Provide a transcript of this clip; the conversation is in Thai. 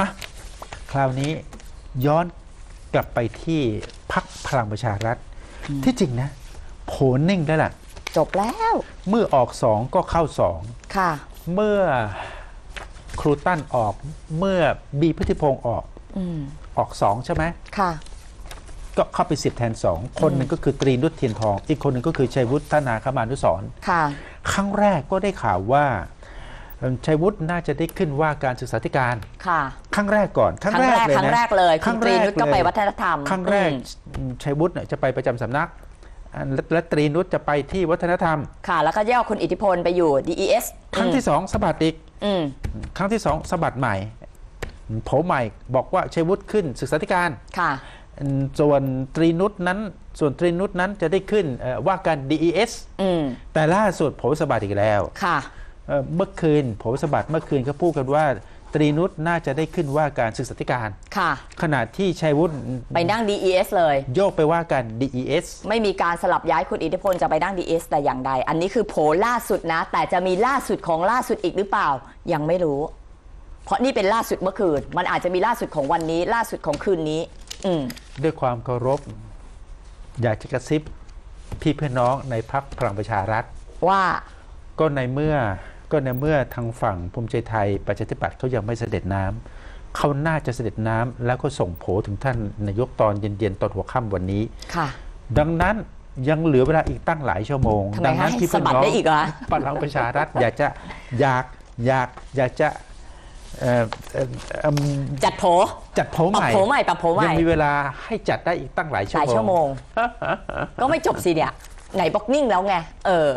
อะคราวนี้ย้อนกลับไปที่พักพลังประชารัฐ ที่จริงนะโผลนิ่งแล้วล่ะ จบแล้ว เมื่อออกสองก็เข้าสองค่ะ เมื่อครูตั้นออกเมื่อบีพุทธิพงศ์ออกอืมออกสองใช่ไหมค่ะ ก็เข้าไปสิบแทนสองคนหนึ่งก็คือตรีนุชเทียนทอง อีกคนหนึ่งก็คือชัยวุฒิธนาคมานุสรณ์ค่ะ ครั้งแรกก็ได้ข่าวว่าเอิ่ม ชัยวุฒิน่าจะได้ขึ้นว่าการศึกษาธิการค่ะครั้งแรกก่อนครั้งแรกเลยครั้งนะแรกเลยคคุรั้ณงตรีนุชก็เลยไปวัฒนธรรมครั้งแรกอืมชัยวุฒิเนี่ยจะไปประจำสำนักอ่าและและตรีนุชจะไปที่วัฒนธรรม ค่ะ แล้วก็ย่อคุณอิทธิพลไปอยู่ DES ครั้งที่สองสะบัดอีกอืมครั้งที่สองสะบัดใหม่โผใหม่บอกว่าชัยวุฒิขึ้นศึกษาธิการค่ะอืมส่วนตรีนุชนั้น ส่วนตรีนุชนั้นจะได้ขึ้นเอ่อว่าการ DES อืมแต่ล่าสุดโผสะบัดอีกแล้วค่ะ เอ่อเมื่อคืนโผสะบัดเมื่อคืนเขาพูดกันว่า ตรีนุชน่าจะได้ขึ้นว่าการศึกษาธิการ ค่ะ ขณะที่ชัยวุฒิไปนั่ง DES เลย โยกไปว่าการ DES ไม่มีการสลับย้ายคุณอิทธิพลจะไปนั่ง DES แต่อย่างใด อันนี้คือโผล่ล่าสุดนะ แต่จะมีล่าสุดของล่าสุดอีกหรือเปล่า ยังไม่รู้ เพราะนี่เป็นล่าสุดเมื่อคืน มันอาจจะมีล่าสุดของวันนี้ ล่าสุดของคืนนี้ อืมด้วยความเคารพ อยากจะกระซิบพี่เพื่อนน้องในพักพลังประชารัฐว่าก็ในเมื่อ ก็ในเมื่อทางฝั่งภูมิใจไทยประชาธิปัตย์เขายังไม่เสด็จน้ำเขาน่าจะเสด็จน้ำแล้วก็ส่งโผถึงท่านนายกตอนเย็นๆตอนหัวค่ำวันนี้ค่ะ ดังนั้นยังเหลือเวลาอีกตั้งหลายชั่วโมงทำไมดันั้นให้พี่เพื่อนสะบัดน้องได้อีกเหรอพลังประชารัฐอยากจะอยากอยากอยากจะเอ่อเอ่อเอิ่มจัดโผจัดโผปใหรับม่โผใหม่ปรับโผใหยัม่งมีเวลาให้จัดได้อีกตั้งหลายหชั่วลายโมงชั่วโมงก็ไม่จบสิเนี่ยไหนบอกนิ่งแล้วไงเออ